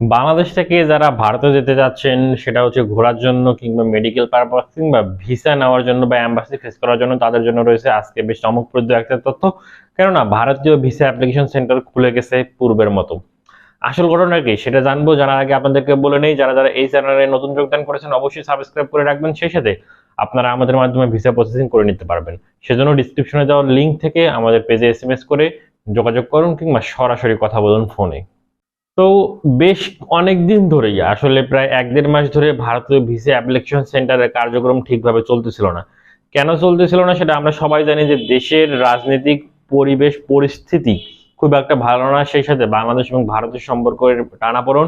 বাংলাদেশ থেকে যারা ভারতে যেতে যাচ্ছেন, সেটা হচ্ছে ঘোরার জন্য কিংবা মেডিকেল পারপাস কিংবা ভিসা নেওয়ার জন্য বা অ্যাম্বাসি ফেস করার জন্য তাদের জন্য রয়েছে আজকে বেশ চমকপ্রদ একটা তথ্য। কেননা ভারতীয় ভিসা অ্যাপ্লিকেশন সেন্টার খুলে গেছে পূর্বের মতো। আসল ঘটনা কি? সেটা জানব, জানার আগে আপনাদেরকে বলে নেই, যারা যারা এই চ্যানেলে নতুন যোগদান করেছেন, অবশ্যই সাবস্ক্রাইব করে রাখবেন। সেই সাথে আপনারা আমাদের মাধ্যমে ভিসা প্রসেসিং করে নিতে পারবেন। সেজন্য ডিসক্রিপশনে দেওয়া লিঙ্ক থেকে আমাদের পেজে এস করে যোগাযোগ করুন কিংবা সরাসরি কথা বলুন ফোনে তো বেশ অনেক দিন ধরেই, আসলে প্রায় এক দেড় মাস ধরে ভারতীয় ভিসা অ্যাপ্লিকেশন সেন্টারের কার্যক্রম ঠিকভাবে চলতেছিল না। কেন চলতেছিল না সেটা আমরা সবাই জানি যে দেশের রাজনৈতিক পরিবেশ, পরিস্থিতি খুব একটা ভালো না। সেই সাথে বাংলাদেশ এবং ভারতের সম্পর্কের টানাপোড়ন,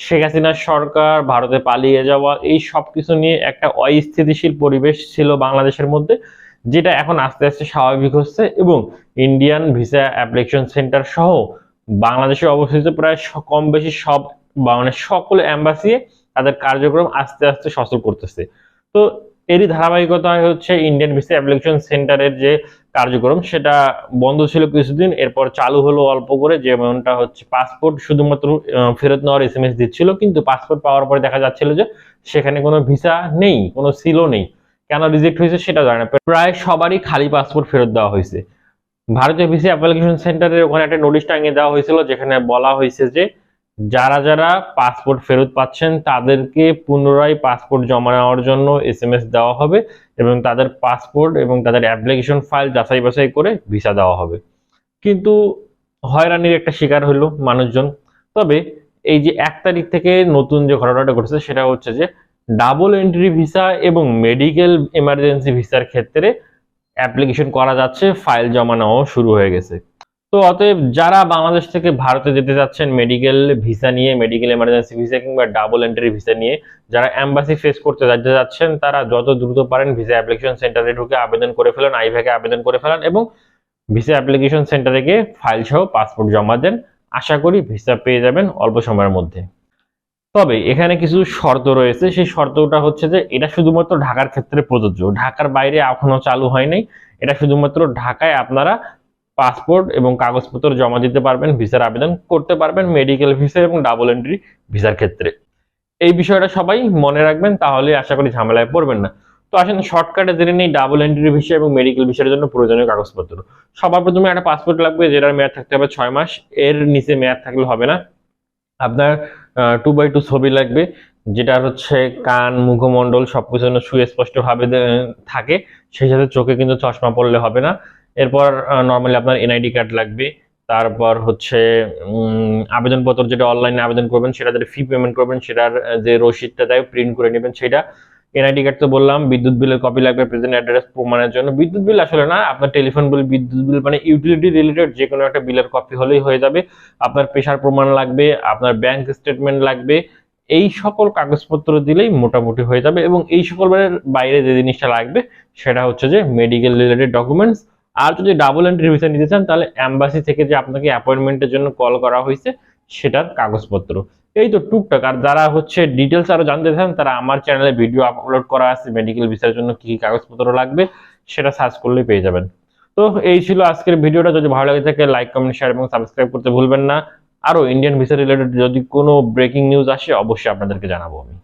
শেখ হাসিনার সরকার, ভারতে পালিয়ে যাওয়া, এই সব কিছু নিয়ে একটা অস্থিতিশীল পরিবেশ ছিল বাংলাদেশের মধ্যে, যেটা এখন আস্তে আস্তে স্বাভাবিক হচ্ছে এবং ইন্ডিয়ান ভিসা অ্যাপ্লিকেশন সেন্টার সহ বাংলাদেশে অবস্থিত প্রায় কম বেশি সব মানে সকল অ্যাম্বাসি তাদের কার্যক্রম আস্তে আস্তে সচল করতেছে। তো এরই ধারাবাহিকতায় হচ্ছে ইন্ডিয়ান ভিসা অ্যাপ্লিকেশন সেন্টারের যে কার্যক্রম, সেটা বন্ধ ছিল কিছুদিন, এরপর চালু হলো অল্প করে, যেমনটা হচ্ছে পাসপোর্ট শুধুমাত্র ফেরত নেওয়ার এস এম এস দিচ্ছিল, কিন্তু পাসপোর্ট পাওয়ার পরে দেখা যাচ্ছিল যে সেখানে কোনো ভিসা নেই, কোনো সিলও নেই। কেন রিজেক্ট হয়েছে সেটা জানে না, প্রায় সবারই খালি পাসপোর্ট ফেরত দেওয়া হয়েছে। ভারতীয় ভিসা অ্যাপ্লিকেশন সেন্টারের ওখানে একটা নোটিশ টাঙিয়ে দেওয়া হয়েছিল, যেখানে বলা হয়েছে যে যারা যারা পাসপোর্ট ফেরত পাচ্ছেন, তাদেরকে পুনরায় পাসপোর্ট জমা নেওয়ার জন্য এস দেওয়া হবে এবং তাদের পাসপোর্ট এবং তাদের অ্যাপ্লিকেশন ফাইল যাচাই বাছাই করে ভিসা দেওয়া হবে। কিন্তু হয়রানির একটা শিকার হলো মানুষজন। তবে এই যে এক তারিখ থেকে নতুন যে ঘটনাটা ঘটেছে, সেটা হচ্ছে যে ডাবল এন্ট্রি ভিসা এবং মেডিকেল এমার্জেন্সি ভিসার ক্ষেত্রে অ্যাপ্লিকেশন করা যাচ্ছে, ফাইল জমা নেওয়াও শুরু হয়ে গেছে। তো অতএব যারা বাংলাদেশ থেকে ভারতে যেতে যাচ্ছেন মেডিকেল ভিসা নিয়ে মেডিকেল এমার্জেন্সি ভিসা কিংবা ডাবল এন্ট্রি ভিসা নিয়ে, যারা এম্বাসি ফেস করতে যেতে যাচ্ছেন, তারা যত দ্রুত পারেন ভিসা অ্যাপ্লিকেশন সেন্টারে ঢুকে আবেদন করে ফেলেন আইভ্যাকে আবেদন করে ফেলেন এবং ভিসা অ্যাপ্লিকেশন সেন্টারে গিয়ে ফাইল সহ পাসপোর্ট জমা দেন। আশা করি ভিসা পেয়ে যাবেন অল্প সময়ের মধ্যে। তবে এখানে কিছু শর্ত রয়েছে। সেই শর্তটা হচ্ছে যে এটা শুধুমাত্র ঢাকার ক্ষেত্রে প্রযোজ্য। ঢাকার বাইরে এখনও চালু হয় নাই এটা শুধুমাত্র ঢাকায় আপনারা পাসপোর্ট এবং কাগজপত্র জমা দিতে পারবেন, ভিসার আবেদন করতে পারবেন মেডিকেল ভিসা এবং ডাবল এন্ট্রি ভিসার ক্ষেত্রে। এই বিষয়টা সবাই মনে রাখবেন, তাহলে আশা করি ঝামেলায় পড়বেন না। তো আসেন শর্টকাটে জেনে নেই ডাবল এন্ট্রি ভিসা এবং মেডিকেল ভিসার জন্য প্রয়োজনীয় কাগজপত্র। সবার প্রথমে একটা পাসপোর্ট লাগবে, যেটার মেয়াদ থাকতে হবে ছয় মাস। এর নিচে মেয়াদ থাকলে হবে না। আপনার টু বাই টু ছবি লাগবে যেটা হচ্ছে কান, মুখমণ্ডল সবকিছু যেন সুস্পষ্টভাবে থাকে, সেই সাথে চোখে কিন্তু চশমা পড়লে হবে না। এরপর নর্মালি আপনার এনআইডি কার্ড লাগবে, তারপর হচ্ছে আবেদনপত্র যেটা অনলাইনে আবেদন করবেন, সেটা যেটা ফি পেমেন্ট করবেন, সেটার যে রসিদটা দেয় প্রিন্ট করে নেবেন, সেটা। এনআইডি কার্ড তো বললাম, বিদ্যুৎ বিলের কপি লাগবে প্রেজেন্ট অ্যাড্রেস প্রমাণের জন্য। বিদ্যুৎ বিল আসলে না, আপনার টেলিফোন বিল বিদ্যুৎ বিল মানে ইউটিলিটি রিলেটেড যে কোনো একটা বিলের কপি হলেই হয়ে যাবে। আপনার পেশার প্রমাণ লাগবে, আপনার ব্যাংক স্টেটমেন্ট লাগবে। এই সকল কাগজপত্র দিলেই মোটামুটি হয়ে যাবে এবং এই সকলের বাইরে যে জিনিসটা লাগবে, সেটা হচ্ছে যে মেডিকেল রিলেটেড ডকুমেন্টস আর যদি ডাবল এন্ট্রি ভিসা নিতে চান, তাহলে অ্যাম্বাসি থেকে যে আপনাকে অ্যাপয়েন্টমেন্টের জন্য কল করা হয়েছে সেটার কাগজপত্র। এই তো টুকটাক। আর যারা হচ্ছে ডিটেলস আরও জানতে চান, তারা আমার চ্যানেলে ভিডিও আপলোড করা আছে মেডিকেল ভিসার জন্য কি কি কাগজপত্র লাগবে, সেটা সার্চ করলে পেয়ে যাবেন। তো এই ছিল আজকের ভিডিওটা যদি ভালো লাগে থাকে লাইক কমেন্ট শেয়ার এবং সাবস্ক্রাইব করতে ভুলবেন না। আরও ইন্ডিয়ান ভিসা রিলেটেড যদি কোনো ব্রেকিং নিউজ আসে, অবশ্যই আপনাদেরকে জানাব আমি।